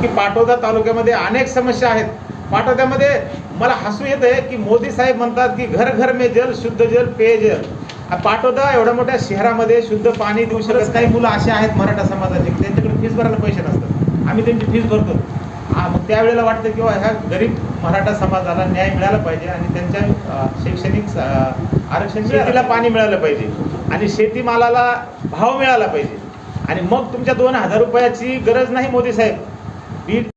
की पाटोदा तालुक्यामध्ये अनेक समस्या आहेत. पाटोद्यामध्ये मला हसू येत आहे की मोदी साहेब म्हणतात की घर घर में जल शुद्ध जल पेयजल पाटोदा एवढ्या मोठ्या शहरामध्ये शुद्ध पाणी देऊ शकत काही मुलं असे आहेत मराठा समाजाचे. त्यांच्याकडे फीस भरायला पैसे नसतात. आम्ही त्यांची फीस भरतो. मग त्यावेळेला वाटतं की ह्या गरीब मराठा समाजाला न्याय मिळाला पाहिजे आणि त्यांच्या शैक्षणिक आरक्षण शेतीला पाणी मिळालं पाहिजे. आणि शेतीमालाला भाव मिळाला पाहिजे. आणि मग तुमच्या दोन हजार रुपयाची गरज नाही मोदी साहेब. बीड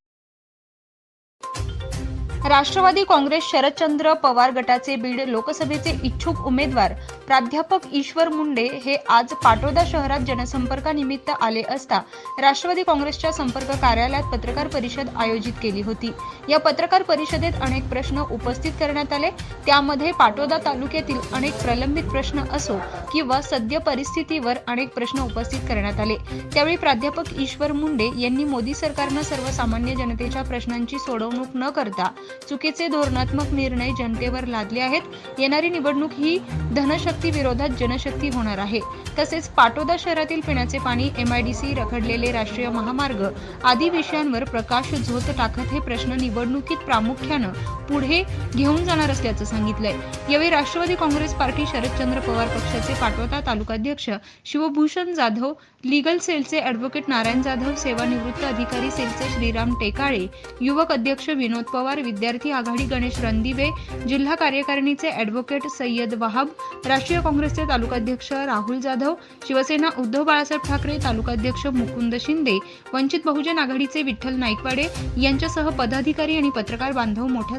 राष्ट्रवादी काँग्रेस शरदचंद्र पवार गटाचे बीड लोकसभेचे इच्छुक उमेदवार प्राध्यापक ईश्वर मुंडे हे आज पाटोदा शहरात जनसंपर्कानिमित्त आले असता राष्ट्रवादी काँग्रेसच्या संपर्क कार्यालयात पत्रकार परिषद आयोजित केली होती. या पत्रकार परिषदेत अनेक प्रश्न उपस्थित करण्यात आले. त्यामध्ये पाटोदा तालुक्यातील अनेक प्रलंबित प्रश्न असो किंवा सद्य परिस्थितीवर अनेक प्रश्न उपस्थित करण्यात आले. त्यावेळी प्राध्यापक ईश्वर मुंडे यांनी मोदी सरकारनं सर्वसामान्य जनतेच्या प्रश्नांची सोडवणूक न करता चुकीचे धोरणात्मक निर्णय जनतेवर लादले आहेत. येणारी निवडणूक ही धनशक्ती विरोधात जनशक्ती होणार आहे. तसेच पाटोदा शहरातील पिण्याचे पाणी एमआयडीसी रखडलेले राष्ट्रीय महामार्ग आदी विषयांवर प्रकाश झोत टाकत हे प्रश्न निवडणुकीत प्रामुख्यानं पुढे घेऊन जाणार असल्याचं सांगितलंय. यावेळी राष्ट्रवादी काँग्रेस पार्टी शरदचंद्र पवार पक्षाचे पाटोदा तालुकाध्यक्ष शिवभूषण जाधव लीगल सेलचे ॲडव्होकेट नारायण जाधव सेवानिवृत्त अधिकारी सेलचे श्रीराम टेकाळे युवक अध्यक्ष विनोद पवार विद्यार्थी आघाडी गणेश रणदिवे जिल्हा कार्यकारिणीचे ॲडव्होकेट सय्यद वहाब राष्ट्रीय काँग्रेसचे तालुकाध्यक्ष राहुल जाधव शिवसेना उद्धव बाळासाहेब ठाकरे तालुकाध्यक्ष मुकुंद शिंदे वंचित बहुजन आघाडीचे विठ्ठल नाईकवाडे यांच्यासह पदाधिकारी आणि पत्रकार बांधव मोठ्या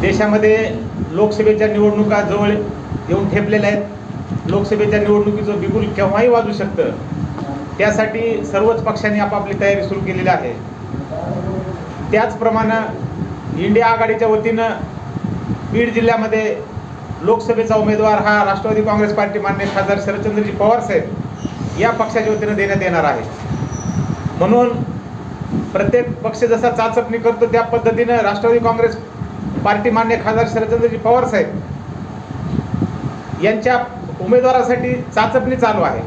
देशामध्ये लोकसभेच्या निवडणुका जवळ येऊन ठेपलेल्या आहेत. लोकसभेच्या निवडणुकीचं बिगुल केव्हाही वाजू शकतं? त्यासाठी सर्वच पक्षांनी आपापली तयारी सुरू केलेली आहे. त्याचप्रमाणे इंडिया आघाडीच्या वतीनं बीड जिल्ह्यामध्ये लोकसभेचा उमेदवार हा राष्ट्रवादी काँग्रेस पार्टी मान्य खासदार शरदचंद्रजी पवार साहेब या पक्षाच्या वतीनं देण्यात येणार आहे. म्हणून प्रत्येक पक्ष जसा चाचपणी करतो त्या पद्धतीनं राष्ट्रवादी काँग्रेस पार्टी मान्य खासदार शरदचंद्रजी पवार साहेब यांच्या उमेदवारासाठी चाचपणी चालू आहे.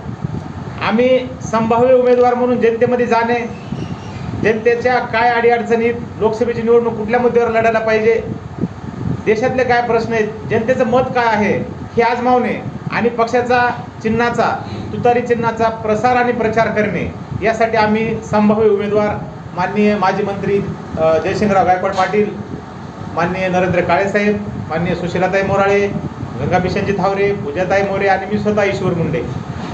आम्ही संभाव्य उमेदवार म्हणून जनतेमध्ये जाणे जनतेच्या काय अडीअडचणीत लोकसभेची निवडणूक कुठल्या मुद्द्यावर लढायला पाहिजे देशातले काय प्रश्न आहेत जनतेचं मत काय आहे हे आजमावणे आणि पक्षाचा चिन्हाचा तुतारी चिन्हाचा प्रसार आणि प्रचार करणे यासाठी आम्ही संभाव्य उमेदवार माननीय माजी मंत्री अ, जयसिंगराव गायकवाड पाटील माननीय नरेंद्र काळेसाहेब माननीय सुशीलाताई मोराळे गंगाभिषणजी थावरे पूजाताई मोरे आणि मी स्वतः ईश्वर मुंडे.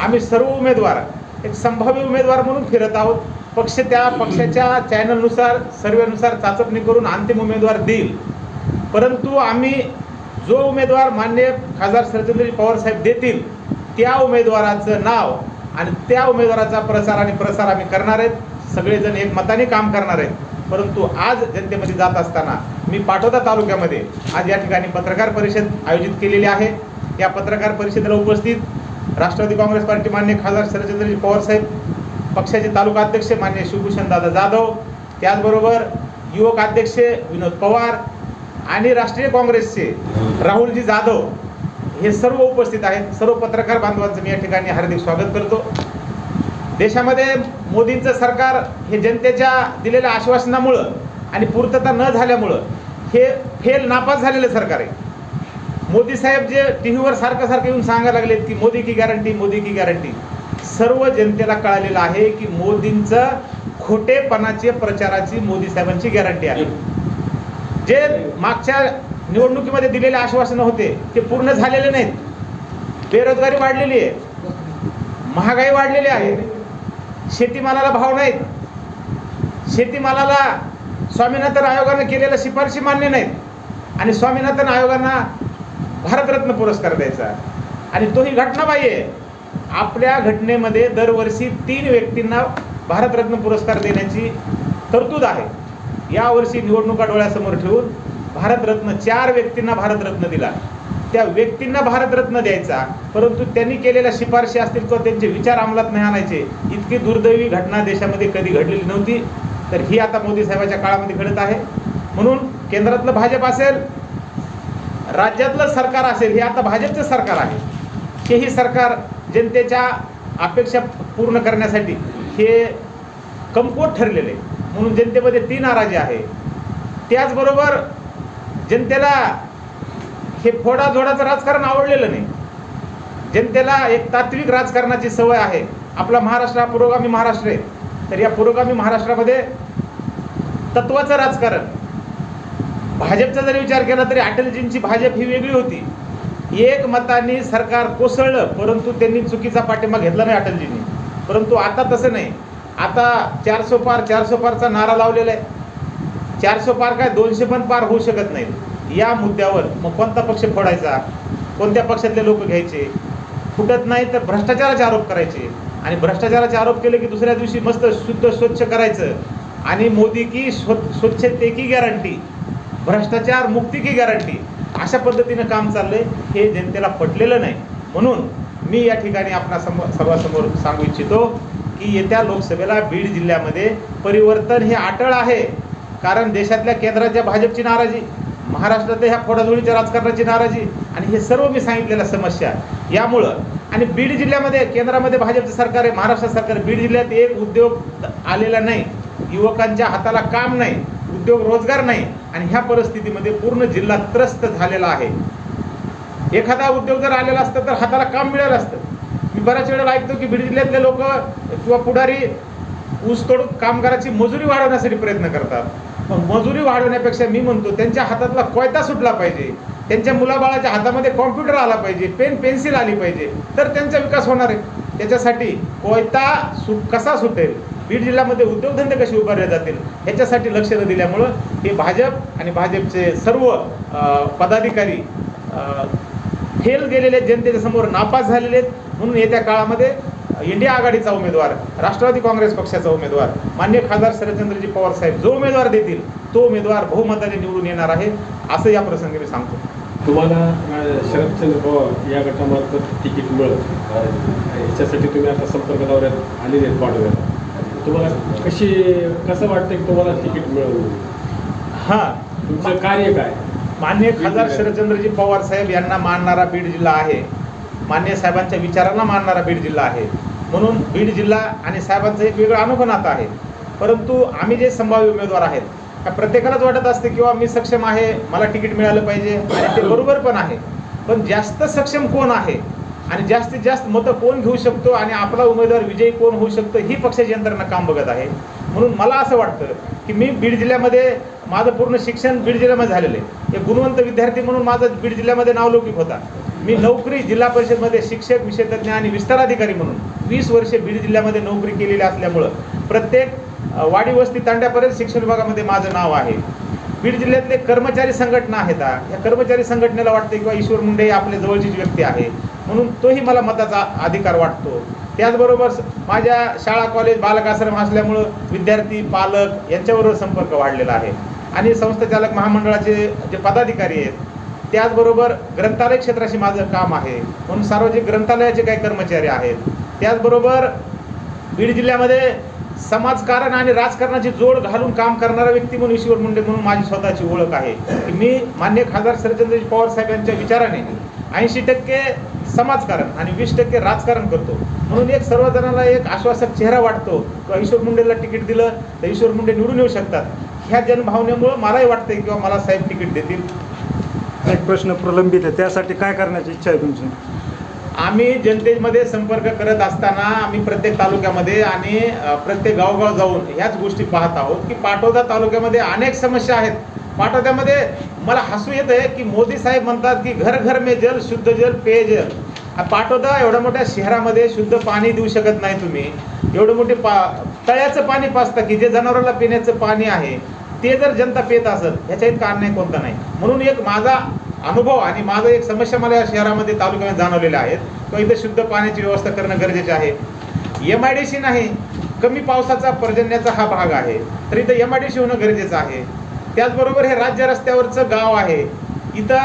आम्ही सर्व उमेदवार एक संभाव्य उमेदवार म्हणून फिरत आहोत. पक्ष त्या पक्षाच्या चॅनलनुसार सर्वेनुसार चाचपणी करून अंतिम उमेदवार देईल. परंतु आम्ही जो उमेदवार मान्य खासदार शरदचंद्रजी पवार साहेब देतील त्या उमेदवाराचं नाव आणि त्या उमेदवाराचा प्रचार आणि प्रसार आम्ही करणार आहेत. सगळेजण एक मताने काम करणार आहेत. परंतु आज जनतेमध्ये जात असताना मी पाठोदा तालुक्यामध्ये. आज या ठिकाणी पत्रकार परिषद आयोजित केलेली आहे. या पत्रकार परिषदेला उपस्थित राष्ट्रवादी काँग्रेस पार्टी मान्य खासदार शरदचंद्रजी पवार साहेब पक्षाचे तालुका अध्यक्ष मान्य शिवभूषण दादा जाधव त्याचबरोबर युवक अध्यक्ष विनोद पवार आणि राष्ट्रीय काँग्रेसचे राहुलजी जाधव हे सर्व उपस्थित आहेत. सर्व पत्रकार बांधवांचं मी या ठिकाणी हार्दिक स्वागत करतो. देशामध्ये मोदींचं सरकार हे जनतेच्या दिलेल्या आश्वासनामुळं आणि पूर्तता न झाल्यामुळं हे फेल नापास झालेलं सरकार आहे. मोदी साहेब जे टी व्हीवर सारखं सारखं येऊन सांगायला लागलेत की मोदी की गॅरंटी मोदी की गॅरंटी सर्व जनतेला कळालेलं आहे की मोदींचं खोटेपणाचे प्रचाराची मोदी साहेबांची गॅरंटी आहे. जे मागच्या निवडणुकीमध्ये दिलेले आश्वासनं होते ते पूर्ण झालेले नाहीत. बेरोजगारी वाढलेली आहे. महागाई वाढलेली आहे. शेतीमालाला भाव नाहीत. शेतीमालाला स्वामीनाथन आयोगानं केलेल्या शिफारशी मान्य नाहीत. आणि स्वामीनाथन आयोगांना भारतरत्न पुरस्कार द्यायचा आणि तोही घटनाबाह्य आहे. आपल्या घटनेमध्ये दरवर्षी तीन व्यक्तींना भारतरत्न पुरस्कार देण्याची तरतूद आहे. यावर्षी निवडणुका डोळ्यासमोर ठेवून भारतरत्न चार व्यक्तींना भारतरत्न दिला. त्या व्यक्तींना भारतरत्न द्यायचा परंतु त्यांनी केलेल्या शिफारशी असतील किंवा त्यांचे विचार अंमलात नाही आणायचे इतकी दुर्दैवी घटना देशामध्ये कधी घडलेली नव्हती. तर ही आता मोदी साहेबाच्या काळामध्ये घडत आहे. म्हणून केंद्रातलं भाजप असेल राज्यातलं सरकार असेल हे आता भाजपचं सरकार आहे. हेही सरकार जनतेच्या अपेक्षा पूर्ण करण्यासाठी हे कमकुवत ठरलेले. म्हणून जनतेमध्ये ती नाराजी आहे. त्याचबरोबर जनतेला हे फोडाझोडाचं राजकारण आवडलेलं नाही. जनतेला एक तात्विक राजकारणाची सवय आहे. आपला महाराष्ट्र हा पुरोगामी महाराष्ट्र आहे. तर या पुरोगामी महाराष्ट्रामध्ये तत्वाचं राजकारण. भाजपचा जरी विचार केला तरी अटलजींची भाजप ही वेगळी होती. एक मताने सरकार कोसळलं परंतु त्यांनी चुकीचा पाठिंबा घेतला नाही अटलजींनी. परंतु आता तसं नाही. आता चारसो पार चारसो पारचा नारा लावलेला आहे. चारशे पार काय दोनशे पण पार होऊ शकत नाही. या मुद्द्यावर मग कोणता पक्ष फोडायचा? कोणत्या पक्षातले लोक घ्यायचे? फुटत नाही तर भ्रष्टाचाराचे आरोप करायचे. आणि भ्रष्टाचाराचे आरोप केले की दुसऱ्या दिवशी मस्त शुद्ध स्वच्छ करायचं. आणि मोदी की स्व स्वच्छते की गॅरंटी भ्रष्टाचार मुक्ती की गॅरंटी अशा पद्धतीनं काम चाललंय. हे जनतेला पटलेलं नाही. म्हणून मी या ठिकाणी आपणा समोर सर्वांसमोर सांगू इच्छितो की येत्या लोकसभेला बीड जिल्ह्यामध्ये परिवर्तन हे अटळ आहे. कारण देशातल्या केंद्राच्या भाजपची नाराजी महाराष्ट्रातल्या ह्या फोडाजोडीच्या राजकारणाची नाराजी आणि हे सर्व मी सांगितलेल्या समस्या. यामुळं आणि बीड जिल्ह्यामध्ये केंद्रामध्ये भाजपचं सरकार आहे महाराष्ट्र सरकार बीड जिल्ह्यात एक उद्योग आलेला नाही. युवकांच्या हाताला काम नाही उद्योग रोजगार नाही. आणि ह्या परिस्थितीमध्ये पूर्ण जिल्हा त्रस्त झालेला आहे. एखादा उद्योग जर आलेला असतं तर हाताला काम मिळालं असतं. मी बऱ्याच वेळेला ऐकतो की बीड जिल्ह्यातले लोक किंवा पुढारी ऊसतोड कामगाराची मजुरी वाढवण्यासाठी प्रयत्न करतात. पण मजुरी वाढवण्यापेक्षा मी म्हणतो त्यांच्या हातातला कोयता सुटला पाहिजे. त्यांच्या मुलाबाळाच्या हातामध्ये कॉम्प्युटर आला पाहिजे पेन पेन्सिल आली पाहिजे तर त्यांचा विकास होणार आहे. त्याच्यासाठी कोयता सु कसा सुटेल? बीड जिल्ह्यामध्ये उद्योगधंदे कसे उभारले जातील? ह्याच्यासाठी लक्ष न दिल्यामुळं हे भाजप आणि भाजपचे सर्व पदाधिकारी फेल गेलेले आहेत, जनतेच्या समोर नापास झालेले आहेत. म्हणून येत्या काळामध्ये इंडिया आघाडीचा उमेदवार राष्ट्रवादी काँग्रेस पक्षाचा उमेदवार मान्य खासदार शरदचंद्रजी पवार साहेब जो उमेदवार देतील तो उमेदवार बहुमताने निवडून येणार आहे असं या प्रसंगी मी सांगतो. तुम्हाला शरदचंद्र पवार या गटामार्फत तिकीट मिळत. याच्यासाठी तुम्ही आता संपर्क दौऱ्यात आलेले आहेत पाठवण्यात तुम्हाला कशी कसं वाटतं की तुम्हाला तिकीट मिळवलं हां. तुमचं कार्य काय? मान्य खासदार शरदचंद्रजी पवार साहेब यांना मानणारा बीड जिल्हा आहे. मान्य साहेबांच्या विचारांना मानणारा बीड जिल्हा आहे. म्हणून बीड जिल्हा आणि साहेबांचं एक वेगळं अनोखं नातं आहे. परंतु आम्ही जे संभाव्य उमेदवार आहेत प्रत्येकालाच वाटत असते किंवा मी सक्षम आहे मला तिकीट मिळालं पाहिजे. आणि ते बरोबर पण आहे. पण जास्त सक्षम कोण आहे? आणि जास्तीत जास्त मतं कोण घेऊ शकतो? आणि आपला उमेदवार विजयी कोण होऊ शकतो? ही पक्षाची यंत्रणा काम बघत आहे. म्हणून मला असं वाटतं की मी बीड जिल्ह्यामध्ये माझं पूर्ण शिक्षण बीड जिल्ह्यामध्ये झालेलं आहे. एक गुणवंत विद्यार्थी म्हणून माझं बीड जिल्ह्यामध्ये नावलौकिक होता. मी नोकरी जिल्हा परिषदमध्ये शिक्षक विषयतज्ञ आणि विस्ताराधिकारी म्हणून वीस वर्षे बीड जिल्ह्यामध्ये नोकरी केलेली असल्यामुळं प्रत्येक वाडी वस्ती तांड्यापर्यंत शिक्षण विभागामध्ये माझं नाव आहे. बीड जिल्ह्यातले कर्मचारी संघटना आहेत या कर्मचारी संघटनेला वाटते किंवा ईश्वर मुंडे आपले आपल्या जवळचीच व्यक्ती आहे. म्हणून तोही मला मताचा अधिकार वाटतो. त्याचबरोबर स- माझ्या शाळा कॉलेज बालक आश्रम असल्यामुळं विद्यार्थी पालक यांच्याबरोबर संपर्क वाढलेला आहे. आणि संस्थाचालक महामंडळाचे जे पदाधिकारी आहेत त्याचबरोबर ग्रंथालय क्षेत्राशी माझं काम आहे. म्हणून सार्वजनिक ग्रंथालयाचे काही कर्मचारी आहेत. त्याचबरोबर बीड जिल्ह्यामध्ये समाजकारण आणि राजकारणाची जोड घालून काम करणारा व्यक्ती म्हणून ईश्वर मुंडे म्हणून माझी स्वतःची ओळख आहे. की मी मान्य खासदार शरदचंद्रजी पवार साहेब यांच्या विचाराने ऐंशी टक्के समाजकारण आणि वीस टक्के राजकारण करतो. म्हणून एक सर्वजणाला एक आश्वासक चेहरा वाटतो. किंवा ईश्वर मुंडेला तिकीट दिलं तर ईश्वर मुंडे निवडून येऊ शकतात. ह्या जनभावनेमुळं मलाही वाटतंय किंवा मला साहेब तिकीट देतील. एक प्रश्न प्रलंबित आहे. त्यासाठी काय करण्याची इच्छा आहे तुमची? आम्ही जनतेमध्ये संपर्क करत असताना आम्ही प्रत्येक तालुक्यामध्ये आणि प्रत्येक गावगाव जाऊन ह्याच गोष्टी पाहत आहोत की पाटोदा तालुक्यामध्ये अनेक समस्या आहेत. पाटोद्यामध्ये मला हसू येत आहे की मोदी साहेब म्हणतात की घर घर मे जल शुद्ध जल पेयजल हा पाटोदा एवढ्या मोठ्या शहरामध्ये शुद्ध पाणी देऊ शकत नाही तुम्ही. एवढं मोठे पा तळ्याचं पाणी पाचता की जे जनावराला पिण्याचं पाणी आहे ते जर जनता पेत असेल ह्याच्या इतका अन्याय कोणता नाही. म्हणून एक माझा अनुभव आणि माझं एक समस्या मला या शहरामध्ये तालुक्यामध्ये जाणवलेल्या आहेत. तो इथं शुद्ध पाण्याची व्यवस्था करणं गरजेचे आहे. एम आय डी सी नाही कमी पावसाचा पर्जन्याचा हा भाग आहे. तर इथं एम आय डी सी होणं गरजेचं आहे. त्याचबरोबर हे राज्य रस्त्यावरचं गाव आहे. इथं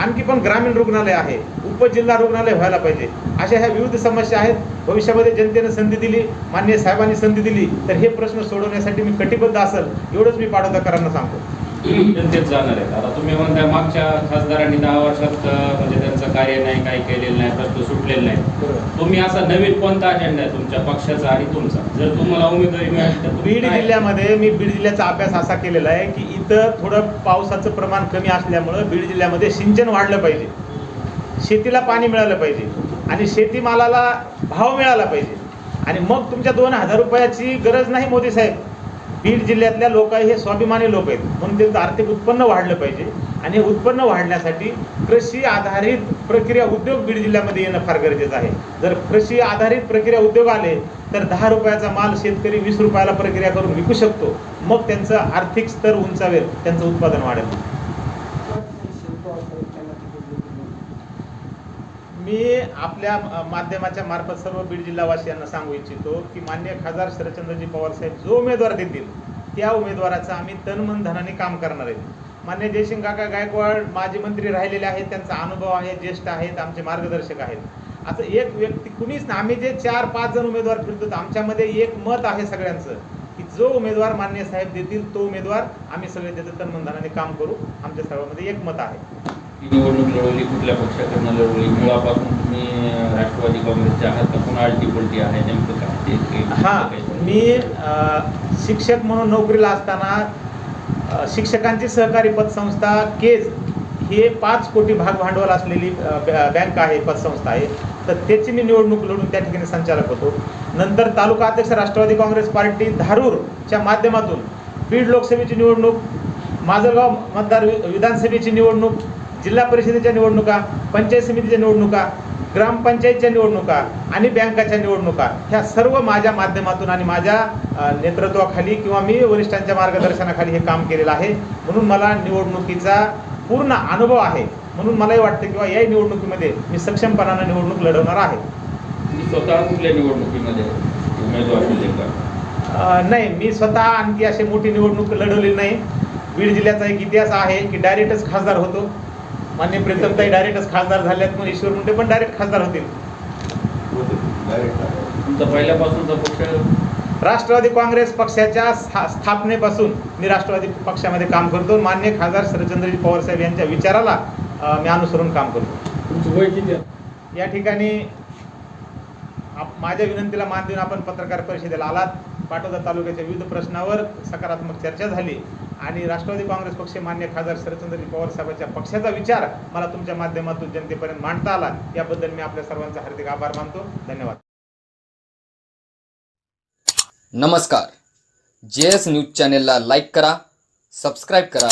आणखी पण ग्रामीण रुग्णालय आहे. उपजिल्हा रुग्णालय व्हायला पाहिजे. अशा ह्या विविध समस्या आहेत. भविष्यामध्ये जनतेनं संधी दिली मान्य साहेबांनी संधी दिली तर हे प्रश्न सोडवण्यासाठी मी कटिबद्ध असेल एवढंच मी पाडोदाकरांना सांगतो. जनतेत जाणार आहेत. आता तुम्ही म्हणताय मागच्या खासदारांनी दहा वर्षात म्हणजे त्यांचं कार्य नाही काही केलेलं नाही प्रश्न सुटलेले नाही. तुम्ही असा नवीन कोणता अजेंडा आहे तुमच्या पक्षाचा आणि तुमचा? जर तुम्हाला उमेदवारी मिळाली तर बीड काय- जिल्ह्यामध्ये मी बीड जिल्ह्याचा अभ्यास असा केलेला आहे की इथं थोडं पावसाचं प्रमाण कमी असल्यामुळं बीड जिल्ह्यामध्ये सिंचन वाढलं पाहिजे. शेतीला पाणी मिळालं पाहिजे. आणि शेतीमालाला भाव मिळाला पाहिजे. आणि मग तुमच्या दोन हजार रुपयाची गरज नाही मोदी साहेब. बीड जिल्ह्यातल्या लोक हे स्वाभिमानी लोक आहेत. म्हणून त्यांचं आर्थिक उत्पन्न वाढलं पाहिजे. आणि हे उत्पन्न वाढण्यासाठी कृषी आधारित प्रक्रिया उद्योग बीड जिल्ह्यामध्ये येणं फार गरजेचं आहे. जर कृषी आधारित प्रक्रिया उद्योग आले तर दहा रुपयाचा माल शेतकरी वीस रुपयाला प्रक्रिया करून विकू शकतो. मग त्यांचं आर्थिक स्तर उंचावेल त्यांचं उत्पादन वाढेल. मी आपल्या माध्यमाच्या मार्फत सर्व बीड जिल्हावासियांना सांगू इच्छितो की मान्य खासदार शरदचंद्रजी पवार साहेब जो उमेदवार देतील त्या उमेदवाराचं आम्ही तन धनाने काम करणार आहेत मान्य जयसिंग काका गायकवाड माजी मंत्री राहिलेले आहेत त्यांचा अनुभव आहे ज्येष्ठ आहेत आमचे मार्गदर्शक आहेत. असं एक व्यक्ती कुणीच ना आम्ही जे चार पाच जण उमेदवार फिरतो तर आमच्यामध्ये एक मत आहे सगळ्यांचं की जो उमेदवार मान्य साहेब देतील तो उमेदवार आम्ही सगळे त्याचं तन धनाने काम करू. आमच्या सर्वांमध्ये एक मत आहे. ही निवडणूक लढवली कुठल्या पक्षाकडनं लढवली? मुळापासून तुम्ही राष्ट्रवादी काँग्रेसचे आहात का? पुन्हा आलटी पलटी आहे नेमकं काय ते हा मी शिक्षक म्हणून नोकरीला असताना शिक्षकांची सहकारी पतसंस्था केज हे पाच कोटी भाग भांडवल असलेली बँक आहे पतसंस्था आहे. तर त्याची मी निवडणूक लढून त्या ठिकाणी संचालक होतो. नंतर तालुका अध्यक्ष राष्ट्रवादी काँग्रेस पार्टी धारूरच्या माध्यमातून बीड लोकसभेची निवडणूक माजलगाव मतदार विधानसभेची निवडणूक जिल्हा परिषदेच्या निवडणुका पंचायत समितीच्या निवडणुका ग्रामपंचायतच्या निवडणुका आणि बँकाच्या निवडणुका ह्या सर्व माझ्या माध्यमातून आणि माझ्या नेतृत्वाखाली किंवा मी वरिष्ठांच्या मार्गदर्शनाखाली हे काम केलेलं आहे. म्हणून मला निवडणुकीचा पूर्ण अनुभव आहे. म्हणून मलाही वाटतं किंवा या निवडणुकीमध्ये मी सक्षमपणानं निवडणूक लढवणार आहे. स्वतः कुठल्या निवडणुकीमध्ये उमेदवार दिले का? नाही मी स्वतः आणखी अशी मोठी निवडणूक लढवली नाही. बीड जिल्ह्याचा एक इतिहास आहे की डायरेक्टच खासदार होतो. मान्य प्रीतमताई डायरेक्टच खासदार झाल्यात मग ईश्वर मुंडे पण डायरेक्ट खासदार होतील. तुमचा पहिल्यापासूनचा पक्ष? राष्ट्रवादी काँग्रेस पक्षाच्या स्था- स्थापनेपासून मी राष्ट्रवादी पक्षामध्ये काम करतो. मान्य खासदार शरदचंद्रजी पवार साहेब यांच्या विचाराला मी अनुसरून काम करतो. तुमचं वय किती आहे? या ठिकाणी माझ्या विनंतीला मान देऊन आपण पत्रकार परिषदेला आलात. पाटोदा तालुक्याच्या विविध प्रश्नावर सकारात्मक चर्चा झाली. आणि राष्ट्रवादी काँग्रेस पक्ष मान्य खासदार शरदचंद्रजी पवार साहेबांच्या पक्षाचा विचार मला तुमच्या माध्यमातून जनतेपर्यंत मांडता आला. याबद्दल मी आपल्या सर्वांचा हार्दिक आभार मानतो. धन्यवाद. नमस्कार. जे एस न्यूज चॅनेलला लाईक करा सबस्क्राईब करा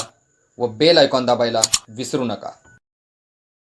व बेल आयकॉन दाबायला विसरू नका.